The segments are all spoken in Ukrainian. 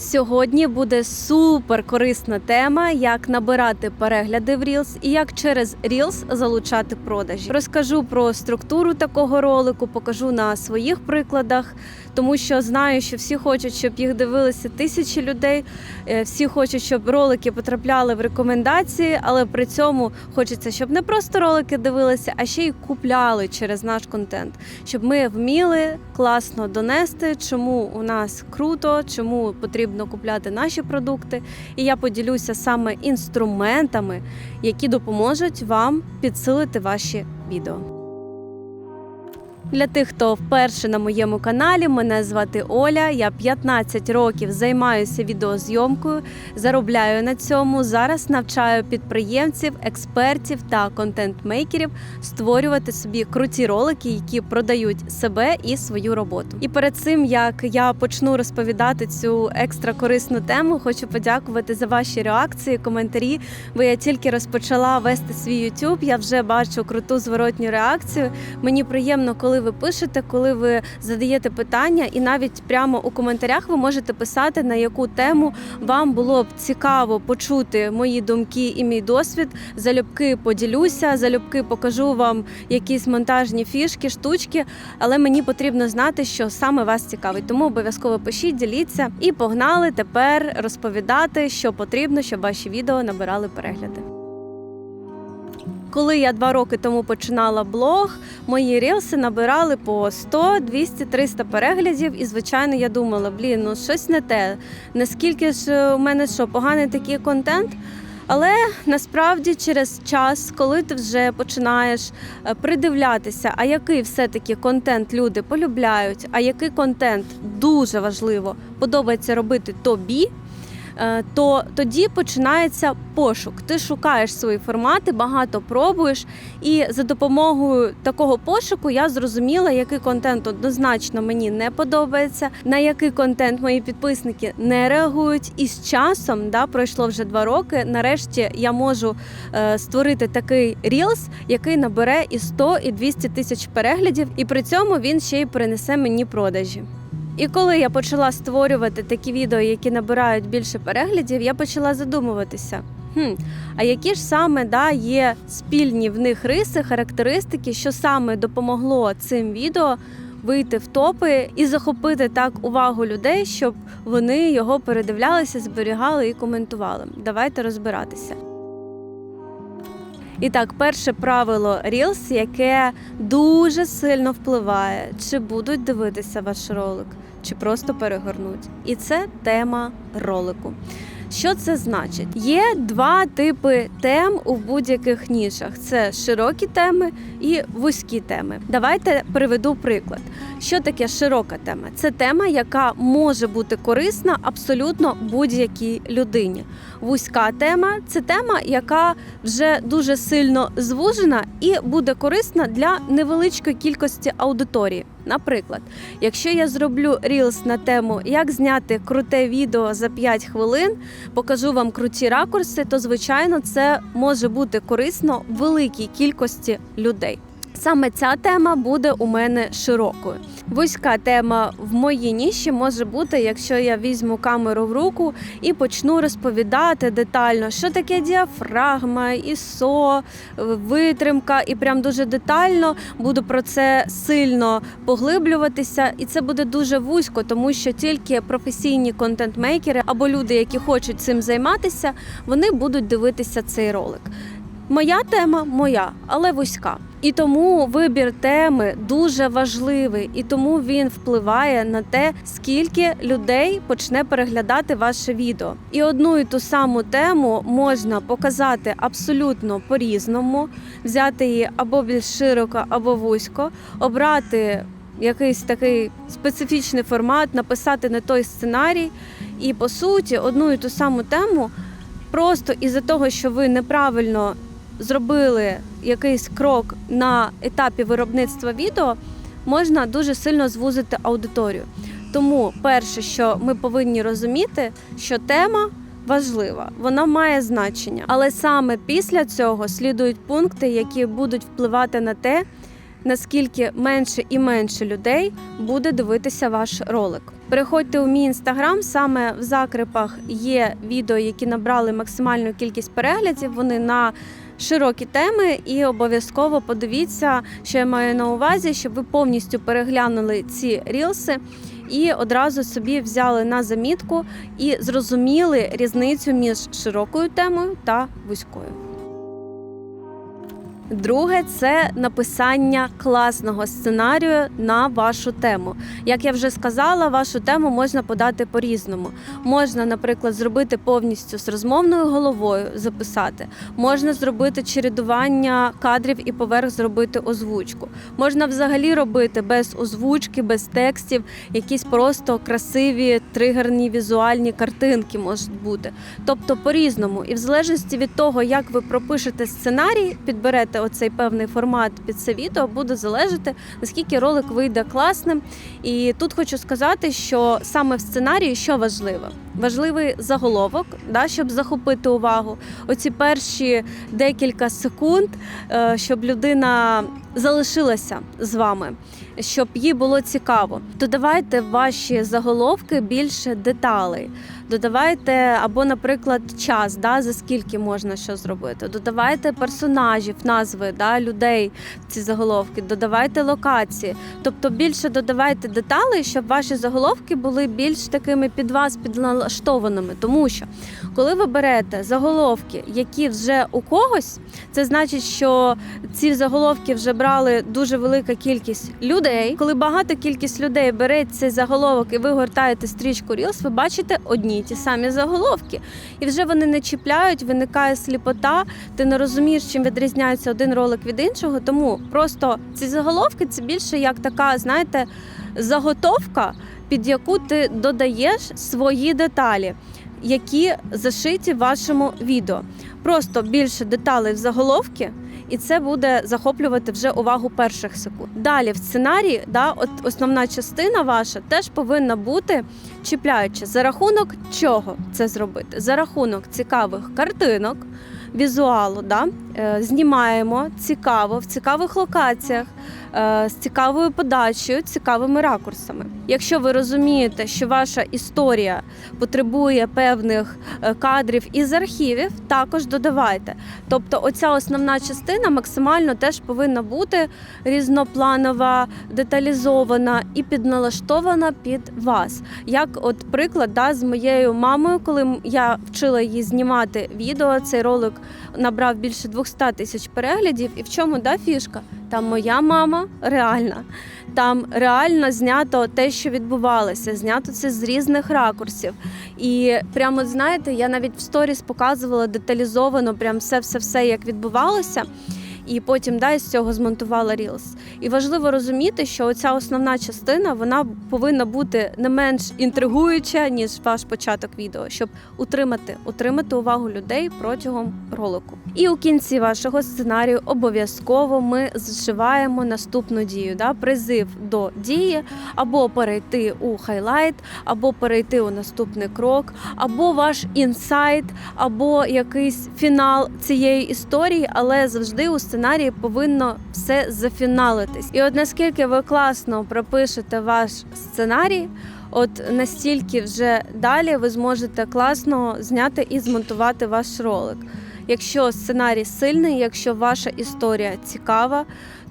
Сьогодні буде супер корисна тема, як набирати перегляди в Reels і як через Reels залучати продажі. Розкажу про структуру такого ролику, покажу на своїх прикладах, тому що знаю, що всі хочуть, щоб їх дивилися тисячі людей. е, Всі хочуть, щоб ролики потрапляли в рекомендації, але при цьому хочеться, щоб не просто ролики дивилися, а ще й купляли через наш контент, щоб ми вміли класно донести, чому у нас круто, чому потрібно купляти наші продукти. І я поділюся саме інструментами, які допоможуть вам підсилити ваші відео. Для тих, хто вперше на моєму каналі, мене звати Оля. Я 15 років займаюся відеозйомкою, заробляю на цьому. Зараз навчаю підприємців, експертів та контент-мейкерів створювати собі круті ролики, які продають себе і свою роботу. І перед цим як я почну розповідати цю екстра корисну тему, хочу подякувати за ваші реакції, коментарі. Бо я тільки розпочала вести свій YouTube, я вже бачу круту зворотню реакцію. Мені приємно, коли ви пишете, коли ви задаєте питання, і навіть прямо у коментарях ви можете писати, на яку тему вам було б цікаво почути мої думки і мій досвід. Залюбки поділюся, залюбки покажу вам якісь монтажні фішки, штучки. Але мені потрібно знати, що саме вас цікавить. Тому обов'язково пишіть, діліться і погнали тепер розповідати, що потрібно, щоб ваші відео набирали перегляди. Коли я два роки тому починала блог, мої рілси набирали по 100, 200, 300 переглядів. І звичайно, я думала, блін, ну щось не те. Наскільки ж е, у мене що, поганий такий контент? Але насправді через час, коли ти вже починаєш е, придивлятися, а який все-таки контент люди полюбляють, а який контент дуже важливо подобається робити тобі. Е, То тоді починається пошук. Ти шукаєш свої формати, багато пробуєш, і за допомогою такого пошуку я зрозуміла, який контент однозначно мені не подобається, на який контент мої підписники не реагують. І з часом, да, пройшло вже два роки. Нарешті я можу е, створити такий рілс, який набере і 100, і 200 тисяч переглядів, і при цьому він ще й принесе мені продажі. І коли я почала створювати такі відео, які набирають більше переглядів, я почала задумуватися. Хм, а які ж саме да, є спільні в них риси, характеристики, що саме допомогло цим відео вийти в топи і захопити так увагу людей, щоб вони його передивлялися, зберігали і коментували. Давайте розбиратися. І так, перше правило Reels, яке дуже сильно впливає, чи будуть дивитися ваш ролик, чи просто перегорнуть. І це тема ролику. Що це значить? Є два типи тем у будь-яких нішах: це широкі теми і вузькі теми. Давайте приведу приклад. Що таке широка тема? Це тема, яка може бути корисна абсолютно будь-якій людині. Вузька тема це тема, яка вже дуже сильно звужена і буде корисна для невеличкої кількості аудиторії. Наприклад, якщо я зроблю рілс на тему, як зняти круте відео за 5 хвилин, покажу вам круті ракурси, то звичайно це може бути корисно великій кількості людей. Саме ця тема буде у мене широкою. Вузька тема в моїй ніші може бути, якщо я візьму камеру в руку і почну розповідати детально, що таке діафрагма, ІСО, витримка, і прям дуже детально буду про це сильно поглиблюватися. І це буде дуже вузько, тому що тільки професійні контент-мейкери або люди, які хочуть цим займатися, вони будуть дивитися цей ролик. Моя тема моя, але вузька. І тому вибір теми дуже важливий, і тому він впливає на те, скільки людей почне переглядати ваше відео. І одну і ту саму тему можна показати абсолютно по-різному, взяти її або більш широко, або вузько, обрати якийсь такий специфічний формат, написати не той сценарій. І по суті, одну і ту саму тему просто із-за того, що ви неправильно зробили якийсь крок на етапі виробництва відео, можна дуже сильно звузити аудиторію. Тому перше, що ми повинні розуміти, що тема важлива, вона має значення. Але саме після цього слідують пункти, які будуть впливати на те, наскільки менше і менше людей буде дивитися ваш ролик. Переходьте у мій інстаграм. Саме в закрепах є відео, які набрали максимальну кількість переглядів. Вони на широкі теми, і обов'язково подивіться, що я маю на увазі, щоб ви повністю переглянули ці рілси і одразу собі взяли на замітку і зрозуміли різницю між широкою темою та вузькою. Друге це написання класного сценарію на вашу тему. Як я вже сказала, вашу тему можна подати по-різному. Можна, наприклад, зробити повністю з розмовною головою, записати. Можна зробити чередування кадрів і поверх зробити озвучку. Можна взагалі робити без озвучки, без текстів, якісь просто красиві тригерні візуальні картинки можуть бути. Тобто по-різному. І в залежності від того, як ви пропишете сценарій, підберете оцей певний формат під це відео, буде залежати, наскільки ролик вийде класним. І тут хочу сказати, що саме в сценарії що важливо? Важливий заголовок, да, щоб захопити увагу. Оці перші декілька секунд, е, щоб людина залишилася з вами, щоб їй було цікаво. Додавайте в ваші заголовки більше деталей. Додавайте або, наприклад, час, да, за скільки можна що зробити. Додавайте персонажів, назви да, людей в ці заголовки, додавайте локації. Тобто більше додавайте деталей, щоб ваші заголовки були більш такими під вас підналаштованими. Тому що коли ви берете заголовки, які вже у когось, це значить, що ці заголовки вже брали дуже велика кількість людей. Коли багата кількість людей бере цей заголовок і ви гортаєте стрічку Reels, ви бачите одні ті самі заголовки. І вже вони не чіпляють, виникає сліпота, ти не розумієш, чим відрізняється один ролик від іншого. Тому просто ці заголовки це більше як така, знаєте, заготовка, під яку ти додаєш свої деталі, які зашиті в вашому відео. Просто більше деталей в заголовки. І це буде захоплювати вже увагу перших секунд. Далі в сценарії, да, от основна частина ваша теж повинна бути чіпляюча. За рахунок чого це зробити? За рахунок цікавих картинок, візуалу, да? е, знімаємо цікаво в цікавих локаціях, з цікавою подачею, цікавими ракурсами. Якщо ви розумієте, що ваша історія потребує певних е, кадрів із архівів, також додавайте. Тобто, оця основна частина максимально теж повинна бути різнопланова, деталізована і підналаштована під вас. Як, от приклад, да, з моєю мамою, коли я вчила її знімати відео, цей ролик набрав більше 200 тисяч переглядів. І в чому да, фішка? Там моя мама реальна. Там реально знято те, що відбувалося, знято це з різних ракурсів. І прямо знаєте, я навіть в сторіс показувала деталізовано, прям все, все, все, як відбувалося. І потім да, з цього змонтувала Reels. І важливо розуміти, що оця основна частина вона повинна бути не менш інтригуюча, ніж ваш початок відео, щоб утримати, утримати увагу людей протягом ролику. І у кінці вашого сценарію обов'язково ми зшиваємо наступну дію, да, призив до дії, або перейти у хайлайт, або перейти у наступний крок, або ваш інсайт, або якийсь фінал цієї історії, але завжди у сценарії повинно все зафіналитись. І от наскільки ви класно пропишете ваш сценарій. От настільки вже далі ви зможете класно зняти і змонтувати ваш ролик. Якщо сценарій сильний, якщо ваша історія цікава,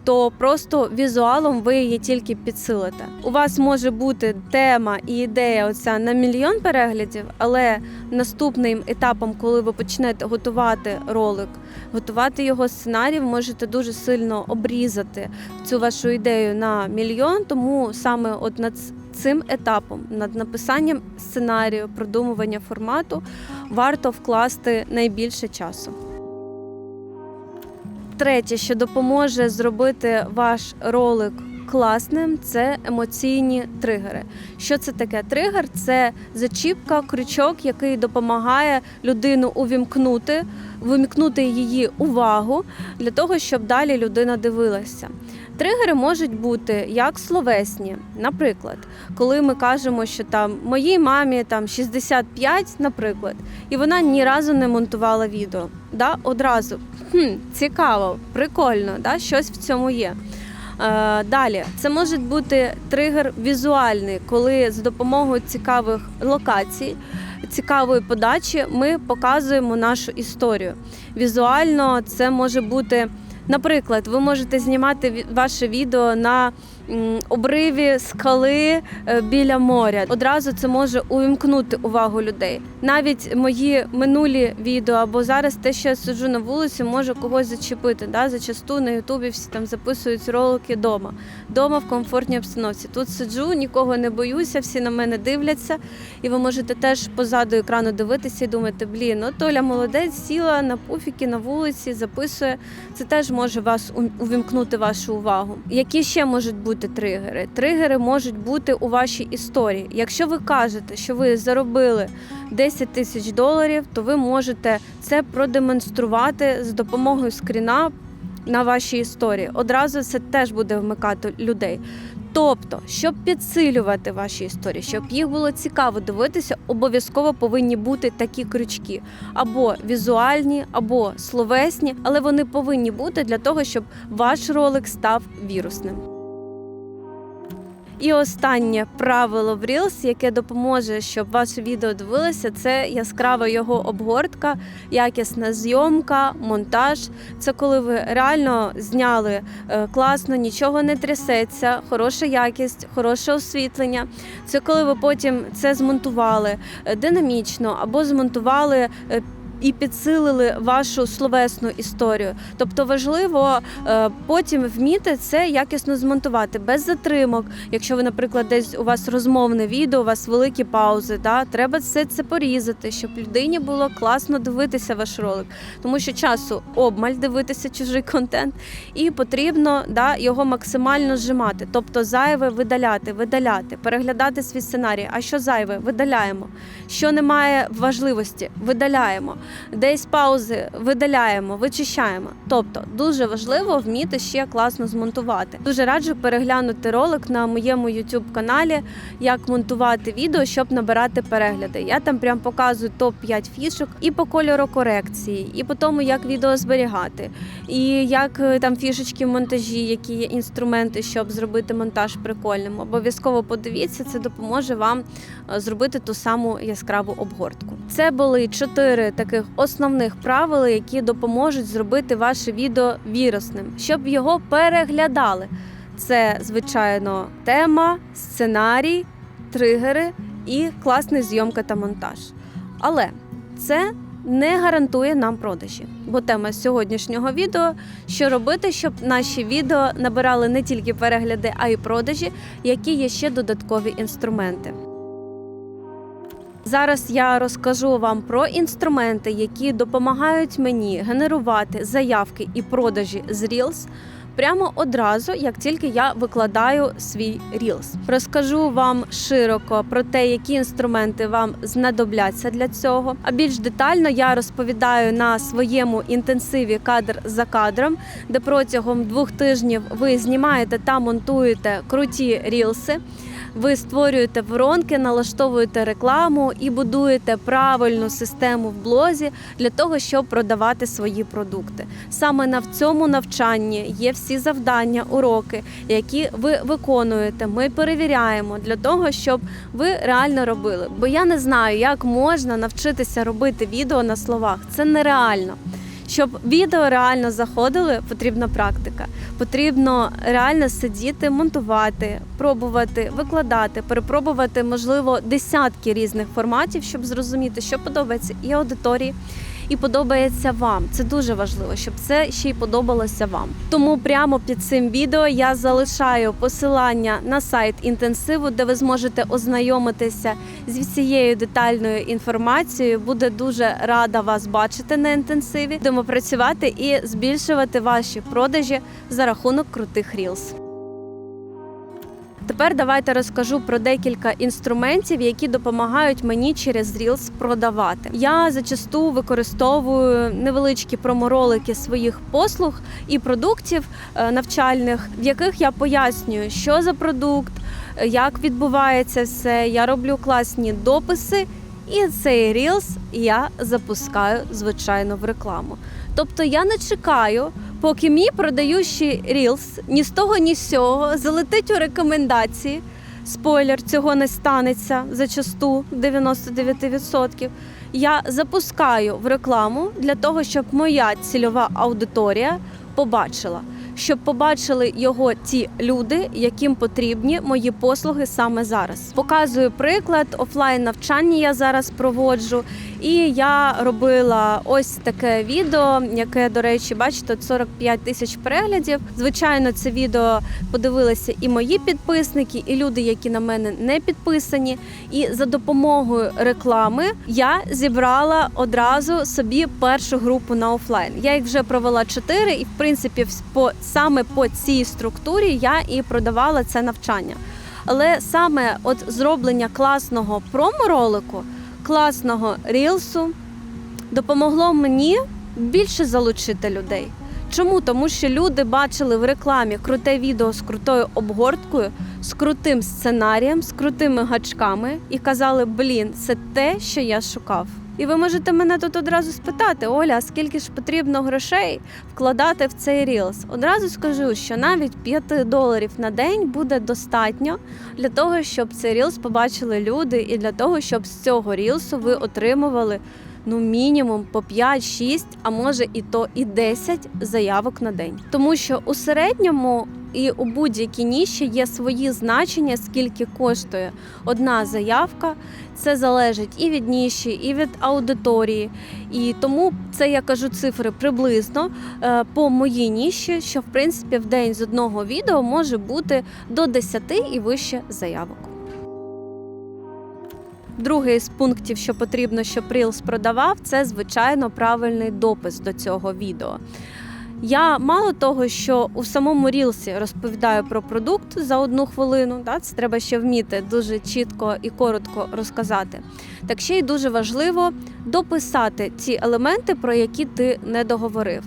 то просто візуалом ви її тільки підсилите. У вас може бути тема і ідея оця на мільйон переглядів, але наступним етапом, коли ви почнете готувати ролик, готувати його сценарій, можете дуже сильно обрізати цю вашу ідею на мільйон. Тому саме от над цим етапом, над написанням сценарію, продумування формату, варто вкласти найбільше часу. Третє, що допоможе зробити ваш ролик класним, це емоційні тригери. Що це таке? Тригер це зачіпка, крючок, який допомагає людину увімкнути, вимкнути її увагу для того, щоб далі людина дивилася. Тригери можуть бути як словесні, наприклад, коли ми кажемо, що там моїй мамі там 65, наприклад, і вона ні разу не монтувала відео. Да? Одразу хм, цікаво, прикольно, да? щось в цьому є. Е, Далі це може бути тригер візуальний, коли за допомогою цікавих локацій, цікавої подачі ми показуємо нашу історію. Візуально це може бути. Наприклад, ви можете знімати ваше відео на обриві скали е, біля моря. Одразу це може увімкнути увагу людей. Навіть мої минулі відео або зараз те, що я сиджу на вулиці, може когось зачепити. Да? Зачасту на Ютубі всі там записують ролики вдома. Дома в комфортній обстановці. Тут сиджу, нікого не боюся, всі на мене дивляться, і ви можете теж позаду екрану дивитися і думати, блін, ну Толя молодець, сіла на пуфіки на вулиці, записує. Це теж може вас увімкнути вашу увагу. Які ще можуть бути тригери? Тригери можуть бути у вашій історії. Якщо ви кажете, що ви заробили 10 тисяч доларів, то ви можете це продемонструвати з допомогою скріна на вашій історії. Одразу це теж буде вмикати людей. Тобто, щоб підсилювати ваші історії, щоб їх було цікаво дивитися, обов'язково повинні бути такі крючки або візуальні, або словесні, але вони повинні бути для того, щоб ваш ролик став вірусним. І останнє правило в Reels, яке допоможе, щоб ваше відео дивилося, це яскрава його обгортка, якісна зйомка, монтаж. Це коли ви реально зняли е, класно, нічого не трясеться, хороша якість, хороше освітлення. Це коли ви потім це змонтували е, динамічно або змонтували. І підсилили вашу словесну історію. Тобто важливо е, потім вміти це якісно змонтувати без затримок. Якщо ви, наприклад, десь у вас розмовне відео, у вас великі паузи, да, треба все це порізати, щоб людині було класно дивитися ваш ролик, тому що часу обмаль дивитися чужий контент, і потрібно да, його максимально зжимати. Тобто зайве видаляти, видаляти, переглядати свій сценарій. А що зайве? Видаляємо. Що немає важливості, видаляємо. Десь паузи видаляємо, вичищаємо. Тобто дуже важливо вміти ще класно змонтувати. Дуже раджу переглянути ролик на моєму YouTube каналі, як монтувати відео, щоб набирати перегляди. Я там прям показую топ 5 фішок і по кольору корекції, і по тому, як відео зберігати, і як е, там фішечки в монтажі, які є інструменти, щоб зробити монтаж прикольним. Обов'язково подивіться, це допоможе вам е, зробити ту саму яскраву обгортку. Це були чотири таких основних правила, які допоможуть зробити ваше відео вірусним, щоб його переглядали. Це, звичайно, тема, сценарій, тригери і класна зйомка та монтаж. Але це не гарантує нам продажі, бо тема сьогоднішнього відео що робити, щоб наші відео набирали не тільки перегляди, а й продажі, які є ще додаткові інструменти. Зараз я розкажу вам про інструменти, які допомагають мені генерувати заявки і продажі з Reels прямо одразу, як тільки я викладаю свій Reels. Розкажу вам широко про те, які інструменти вам знадобляться для цього. А більш детально я розповідаю на своєму інтенсиві кадр за кадром, де протягом двох тижнів ви знімаєте та монтуєте круті рілси. Ви створюєте воронки, налаштовуєте рекламу і будуєте правильну систему в блозі для того, щоб продавати свої продукти. Саме на цьому навчанні є всі завдання, уроки, які ви виконуєте. Ми перевіряємо для того, щоб ви реально робили. Бо я не знаю, як можна навчитися робити відео на словах. Це нереально. Щоб відео реально заходили, потрібна практика. Потрібно реально сидіти, монтувати, пробувати, викладати, перепробувати, можливо, десятки різних форматів, щоб зрозуміти, що подобається і аудиторії, і подобається вам. Це дуже важливо, щоб це ще й подобалося вам. Тому прямо під цим відео я залишаю посилання на сайт інтенсиву, де ви зможете ознайомитися з всією детальною інформацією. Буде дуже рада вас бачити на інтенсиві. Будемо працювати і збільшувати ваші продажі за рахунок крутих рілс. Тепер давайте розкажу про декілька інструментів, які допомагають мені через Reels продавати. Я зачасту використовую невеличкі проморолики своїх послуг і продуктів е, навчальних, в яких я пояснюю, що за продукт, е, як відбувається все. Я роблю класні дописи. І цей Reels я запускаю, звичайно, в рекламу. Тобто я не чекаю, поки мій продаючий Reels ні з того, ні з сього залетить у рекомендації. Спойлер, цього не станеться зачасту 99%. Я запускаю в рекламу для того, щоб моя цільова аудиторія побачила, щоб побачили його ті люди, яким потрібні мої послуги саме зараз. Показую приклад офлайн навчання. Я зараз проводжу, і я робила ось таке відео, яке, до речі, бачите, 45 тисяч переглядів. Звичайно, це відео подивилися і мої підписники, і люди, які на мене не підписані. І за допомогою реклами я зібрала одразу собі першу групу на офлайн. Я їх вже провела чотири, і в принципі, по саме по цій структурі я і продавала це навчання. Але саме от зроблення класного промо-ролику, класного рілсу допомогло мені більше залучити людей. Чому? Тому що люди бачили в рекламі круте відео з крутою обгорткою, з крутим сценарієм, з крутими гачками і казали: блін, це те, що я шукав. І ви можете мене тут одразу спитати, Оля, скільки ж потрібно грошей вкладати в цей рілс? Одразу скажу, що навіть 5 доларів на день буде достатньо для того, щоб цей рілс побачили люди, і для того, щоб з цього рілсу ви отримували ну мінімум по 5-6, а може і то і 10 заявок на день. Тому що у середньому і у будь-якій ніші є свої значення, скільки коштує одна заявка. Це залежить і від ніші, і від аудиторії. І тому це я кажу цифри приблизно е, по моїй ніші, що в принципі в день з одного відео може бути до 10 і вище заявок. Другий з пунктів, що потрібно, щоб Reels продавав, це звичайно правильний допис до цього відео. Я мало того, що у самому рілсі розповідаю про продукт за одну хвилину, да, це треба ще вміти дуже чітко і коротко розказати. Так ще й дуже важливо дописати ті елементи, про які ти не договорив.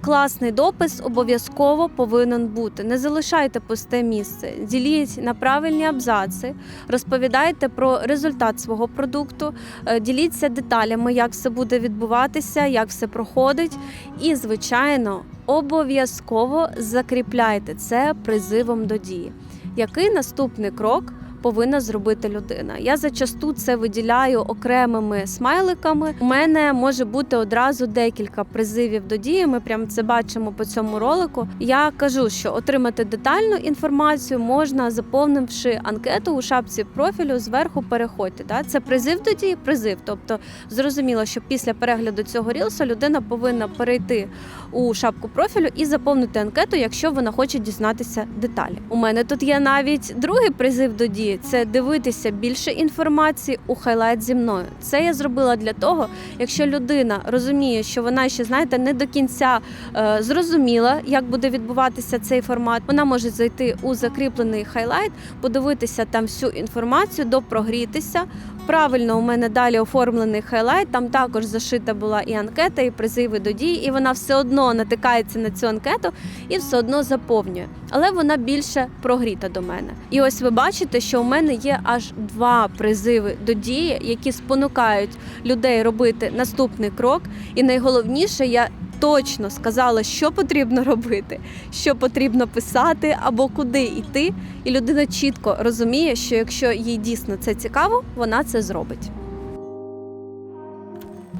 Класний допис обов'язково повинен бути. Не залишайте пусте місце, діліть на правильні абзаци, розповідайте про результат свого продукту, е, діліться деталями, як все буде відбуватися, як все проходить. І, звичайно, обов'язково закріпляйте це призивом до дії. Який наступний крок? Повинна зробити людина. Я зачасту це виділяю окремими смайликами. У мене може бути одразу декілька призивів до дії. Ми прямо це бачимо по цьому ролику. Я кажу, що отримати детальну інформацію можна, заповнивши анкету у шапці профілю. Зверху переходьте. Да? Це призив до дії, призив. Тобто зрозуміло, що після перегляду цього рілсу людина повинна перейти у шапку профілю і заповнити анкету, якщо вона хоче дізнатися деталі. У мене тут є навіть другий призив до дії це дивитися більше інформації у хайлайт зі мною. Це я зробила для того, якщо людина розуміє, що вона ще знаєте не до кінця е, зрозуміла, як буде відбуватися цей формат. Вона може зайти у закріплений хайлайт, подивитися там всю інформацію, допрогрітися. Правильно, у мене далі оформлений хайлайт. Там також зашита була і анкета, і призиви до дій, і вона все одно натикається на цю анкету і все одно заповнює. Але вона більше прогріта до мене. І ось ви бачите, що у мене є аж два призиви до дії, які спонукають людей робити наступний крок. І найголовніше, я точно сказала, що потрібно робити, що потрібно писати або куди йти. І людина чітко розуміє, що якщо їй дійсно це цікаво, вона це зробить.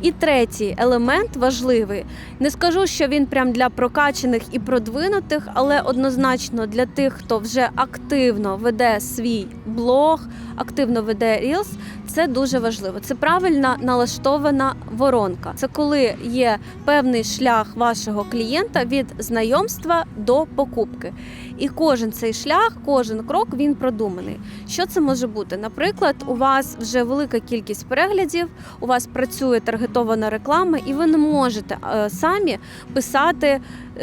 І третій елемент важливий. Не скажу, що він прям для прокачаних і продвинутих, але однозначно для тих, хто вже активно веде свій блог, активно веде Reels, це дуже важливо. Це правильно налаштована воронка. Це коли є певний шлях вашого клієнта від знайомства до покупки. І кожен цей шлях, кожен крок він продуманий. Що це може бути? Наприклад, у вас вже велика кількість переглядів, у вас працює таргетована реклама, і ви не можете е, самі писати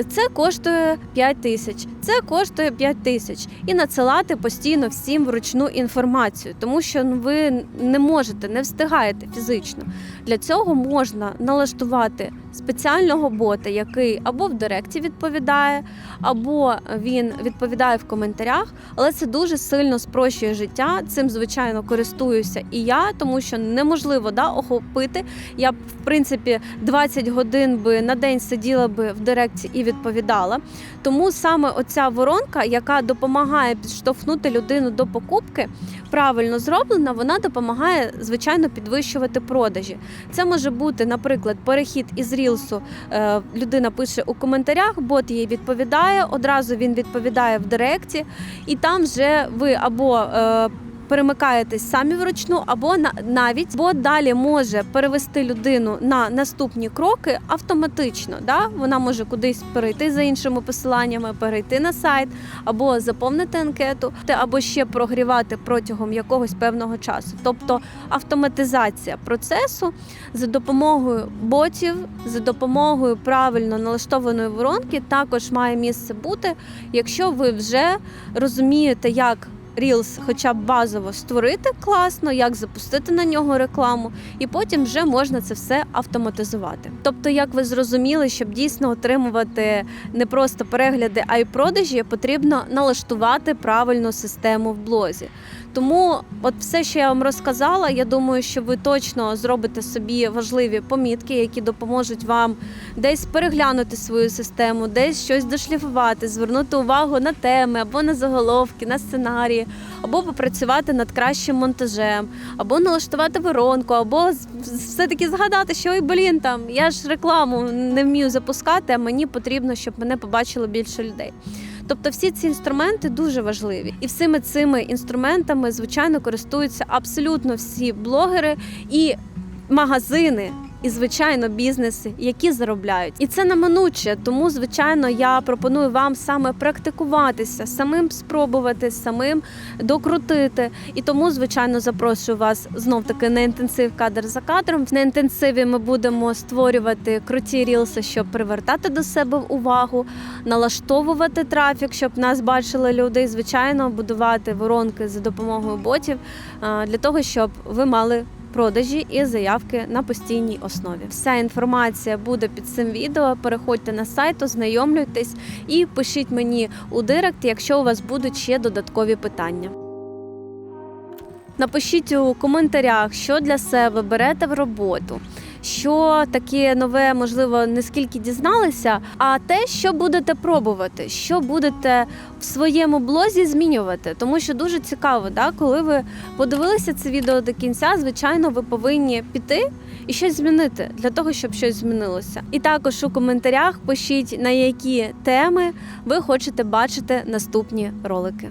Це коштує 5 тисяч, це коштує 5 тисяч. І надсилати постійно всім вручну інформацію, тому що ну, ви не можете, не встигаєте фізично. Для цього можна налаштувати спеціального бота, який або в директі відповідає, або він відповідає в коментарях. Але це дуже сильно спрощує життя. Цим звичайно користуюся і я, тому що неможливо да, охопити. Я в принципі 20 годин би на день сиділа би в директі і відповідала. Тому саме оця воронка, яка допомагає підштовхнути людину до покупки, правильно зроблена, вона допомагає звичайно підвищувати продажі. Це може бути, наприклад, перехід із рілсу. е, Людина пише у коментарях, бот їй відповідає. Одразу він відповідає в директі, і там вже ви або е, перемикаєтесь самі вручну, або на навіть бот далі може перевести людину на наступні кроки автоматично. Да? Вона може кудись перейти за іншими посиланнями, перейти на сайт, або заповнити анкету, або ще прогрівати протягом якогось певного часу. Тобто автоматизація процесу за допомогою ботів, за допомогою правильно налаштованої воронки також має місце бути, якщо ви вже розумієте, як Reels хоча б базово створити класно, як запустити на нього рекламу, і потім вже можна це все автоматизувати. Тобто, як ви зрозуміли, щоб дійсно отримувати не просто перегляди, а й продажі, потрібно налаштувати правильну систему в блозі. Тому, от все, що я вам розказала, я думаю, що ви точно зробите собі важливі помітки, які допоможуть вам десь переглянути свою систему, десь щось дошліфувати, звернути увагу на теми або на заголовки, на сценарії, або попрацювати над кращим монтажем, або налаштувати воронку, або все-таки згадати, що ой, блін, там я ж рекламу не вмію запускати, а мені потрібно, щоб мене побачило більше людей. Тобто всі ці інструменти дуже важливі, і всіми цими інструментами, звичайно, користуються абсолютно всі блогери і магазини. І звичайно бізнеси, які заробляють, і це неминуче. Тому, звичайно, я пропоную вам саме практикуватися, самим спробувати, самим докрутити. І тому, звичайно, запрошую вас знов таки на інтенсив кадр за кадром. На інтенсиві ми будемо створювати круті рілси, щоб привертати до себе увагу, налаштовувати трафік, щоб нас бачили люди. І, звичайно, будувати воронки за допомогою ботів для того, щоб ви мали продажі і заявки на постійній основі. Вся інформація буде під цим відео. Переходьте на сайт, ознайомлюйтесь і пишіть мені у директ, якщо у вас будуть ще додаткові питання. Напишіть у коментарях, що для себе берете в роботу. Що таке нове, можливо, не скільки дізналися, а те, що будете пробувати, що будете в своєму блозі змінювати. Тому що дуже цікаво, да, коли ви подивилися це відео до кінця, звичайно, ви повинні піти і щось змінити для того, щоб щось змінилося. І також у коментарях пишіть, на які теми ви хочете бачити наступні ролики.